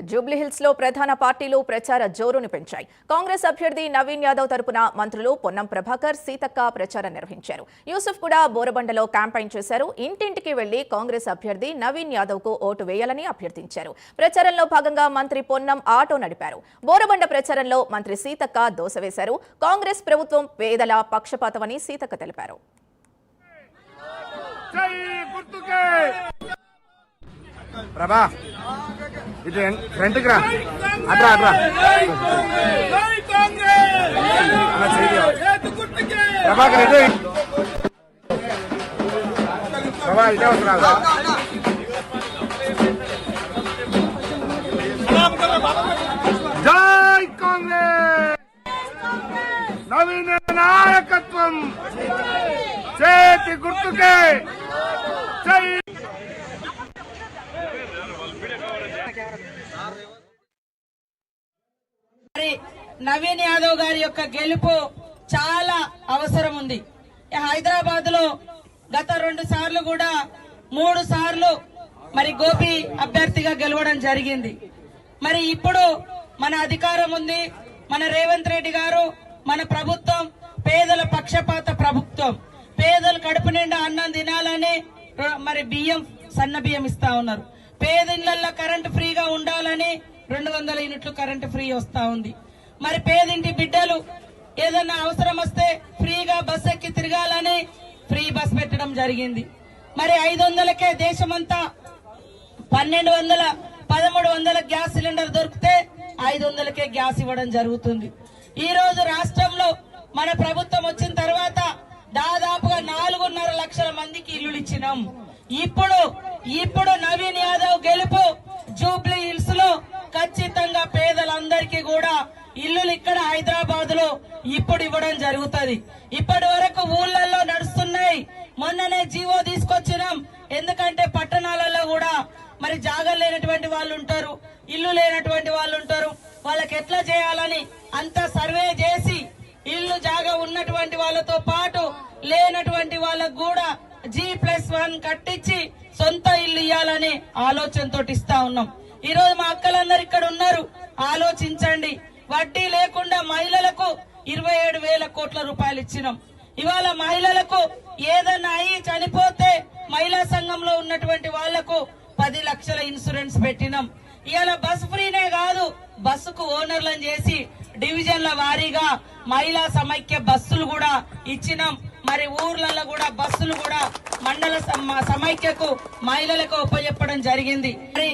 జూబ్లీహిల్స్లో ప్రధాన పార్టీలు ప్రచార జోరును పెంచాయి. కాంగ్రెస్ అభ్యర్థి నవీన్ యాదవ్ తరపున మంత్రులు పొన్నం ప్రభాకర్ సీతక్క ప్రచారం నిర్వహించారు. యూసుఫ్ కూడా బోరబండలో క్యాంపెయిన్ చేశారు. ఇంటింటికి వెళ్ళి కాంగ్రెస్ అభ్యర్థి నవీన్ యాదవ్కు ఓటు వేయాలని అభ్యర్థించారు. ప్రచారంలో భాగంగా మంత్రి పొన్నం ఆటో నడిపారు. బోరబండ ప్రచారంలో మంత్రి సీతక్క దోస వేశారు. కాంగ్రెస్ ప్రభుత్వం పేదల పక్షపాతమని సీతక్క తెలిపారు. ప్రభా! ఇటు ఫ్రంట్కి రా. అట్రా అట్రా. ప్రభాకర్ ఇటు ప్రభా ఇటే వస్తున్నా జై కాంగ్రెస్! నవీన నాయకత్వం! చేతి గుర్తుకే! జై నవీన్ యాదవ్ గారి యొక్క గెలుపు చాలా అవసరం ఉంది. హైదరాబాద్లో గత రెండు సార్లు కూడా మూడు సార్లు మరి గోపి అభ్యర్థిగా గెలవడం జరిగింది. మరి ఇప్పుడు మన అధికారం ఉంది. మన రేవంత్ రెడ్డి గారు మన ప్రభుత్వం పేదల పక్షపాత ప్రభుత్వం. పేదలు కడుపు నిండా అన్నం తినాలని మరి బియ్యం సన్న బియ్యం ఇస్తా ఉన్నారు. పేదిళ్ళల్లో కరెంటు ఫ్రీగా రెండు వందల యూనిట్లు కరెంటు ఫ్రీ వస్తా ఉంది. మరి పేదింటి బిడ్డలు ఏదన్నా అవసరం వస్తే ఫ్రీగా బస్ ఎక్కి తిరగాలని ఫ్రీ బస్ పెట్టడం జరిగింది. మరి ఐదు వందలకే దేశమంతా పన్నెండు వందల పదమూడు వందల గ్యాస్ సిలిండర్ దొరికితే ఐదు వందలకే గ్యాస్ ఇవ్వడం జరుగుతుంది. ఈ రోజు రాష్ట్రంలో మన ప్రభుత్వం వచ్చిన తర్వాత దాదాపుగా నాలుగున్నర లక్షల మందికి ఇల్లులు ఇచ్చినాం. ఇప్పుడు ఇప్పుడు నవీన్ యాదవ్ గెలుపు జూబ్లీ ఇల్లులు ఇక్కడ హైదరాబాద్లో ఇప్పుడు ఇవ్వడం జరుగుతుంది. ఇప్పటి వరకు ఊళ్ళల్లో నడుస్తున్నాయి. మొన్ననే జీవో తీసుకొచ్చినాం. ఎందుకంటే పట్టణాలలో కూడా మరి జాగా లేనటువంటి వాళ్ళు ఉంటారు ఇల్లు లేనటువంటి వాళ్ళు ఉంటారు. వాళ్ళకి ఎట్లా చేయాలని అంత సర్వే చేసి ఇల్లు జాగా ఉన్నటువంటి వాళ్ళతో పాటు లేనటువంటి వాళ్ళకు కూడా జీ ప్లస్ వన్ కట్టించి సొంత ఇల్లు ఇవ్వాలనే ఆలోచనతో ఇస్తా ఉన్నాం. ఈ రోజు మా అక్కలందరు ఇక్కడ ఉన్నారు. ఆలోచించండి. వడ్డీ లేకుండా మహిళలకు ఇరవై ఏడు వేల కోట్ల రూపాయలు ఇచ్చినాం. ఇవాళ మహిళలకు ఏదన్నా అయి చనిపోతే మహిళా సంఘంలో ఉన్నటువంటి వాళ్ళకు పది లక్షల ఇన్సూరెన్స్ పెట్టినాం. ఇవాళ బస్ ఫ్రీనే కాదు బస్సుకు ఓనర్లను చేసి డివిజన్ల వారీగా మహిళా సమైక్య బస్సులు కూడా ఇచ్చినాం. మరి ఊర్లలో కూడా బస్సులు కూడా మండల సమైక్యకు మహిళలకు ఉపయోగపడడం జరిగింది. మరి